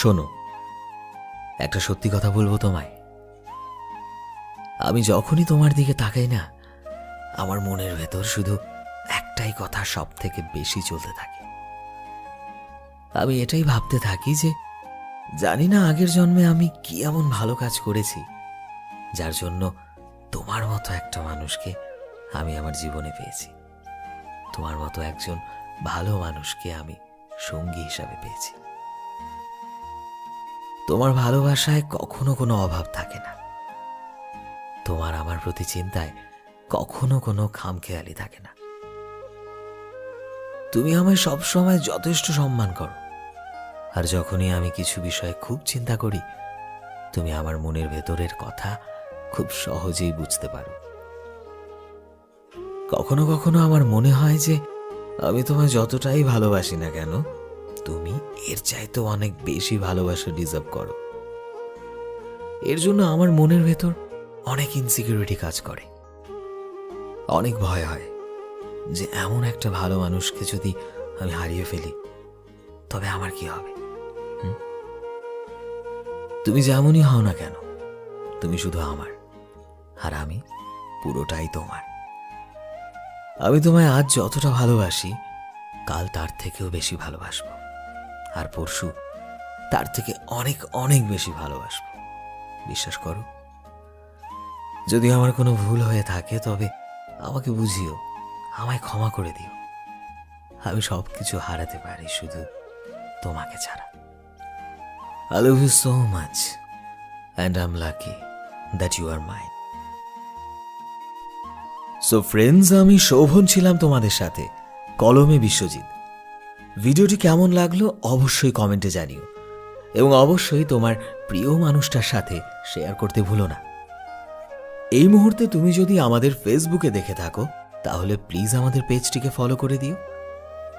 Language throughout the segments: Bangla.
শোনো, একটা সত্যি কথা বলব তোমায়। আমি যখনই তোমার দিকে তাকাই না, আমার মনের ভেতর শুধু একটাই কথা সব থেকে বেশি চলতে থাকে। আমি এটাই ভাবতে থাকি যে, জানি না আগের জন্মে আমি কি এমন ভালো কাজ করেছি, যার জন্য তোমার মতো একটা মানুষকে আমি আমার জীবনে পেয়েছি। তোমার মতো একজন ভালো মানুষকে আমি সঙ্গী হিসাবে পেয়েছি। তোমার ভালোবাসায় কখনো কোনো অভাব থাকে না। তোমার আমার প্রতি চিন্তায় কখনো কোনো খামখেয়ালি থাকে না। তুমি আমায় সবসময় যথেষ্ট সম্মান করো। আর যখনই আমি কিছু বিষয়ে খুব চিন্তা করি, তুমি আমার মনের ভেতরের কথা খুব সহজেই বুঝতে পারো। কখনো কখনো আমার মনে হয় যে আমি তোমায় যতটাই ভালোবাসি না কেন তুমি এর চাইতে অনেক বেশি ভালোবাসা ডিজার্ভ করো। এর জন্য আমার মনের ভেতর অনেক ইনসিকিউরিটি কাজ করে। অনেক ভয় হয় যে এমন একটা ভালো মানুষকে যদি আমি হারিয়ে ফেলি, তবে আমার কি হবে? তুমি যেমনই হও না কেন, তুমি শুধু আমার, আর আমি পুরোটাই তোমার। আমি তোমায় আজ যতটা ভালোবাসি, কাল তার থেকেও বেশি ভালোবাসবো। আর পরশু তার থেকে অনেক অনেক বেশি ভালোবাসবো। বিশ্বাস করো, যদি আমার কোনো ভুল হয়ে থাকে তবে আমাকে বুঝিও, আমায় ক্ষমা করে দিও। আমি সব কিছু হারাতে পারি শুধু তোমাকে ছাড়া। I love you so much and I am lucky that you are mind so friends আমি শোভন ছিলাম তোমাদের সাথে, কলমে বিশ্বজিৎ। ভিডিওটি কেমন লাগল অবশ্যই কমেন্টে জানিও। এবং অবশ্যই তোমার প্রিয় মানুষটার সাথে শেয়ার করতে ভুলো না। এই মুহূর্তে তুমি যদি আমাদের ফেসবুকে দেখে থাকো, তাহলে প্লিজ আমাদের পেজটিকে ফলো করে দিও।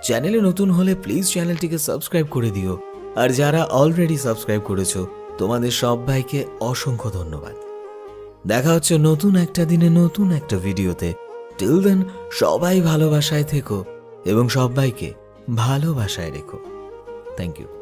চ্যানেলে নতুন হলে প্লিজ চ্যানেলটিকে সাবস্ক্রাইব করে দিও। আর যারা অলরেডি সাবস্ক্রাইব করেছ, তোমাদের সবাইকে অসংখ্য ধন্যবাদ। দেখা হচ্ছে নতুন একটা দিনে নতুন একটা ভিডিওতে। টিল দেন সবাই ভালোবাসায় থেকো এবং সবাইকে ভালোবাসায় রেখো। Thank you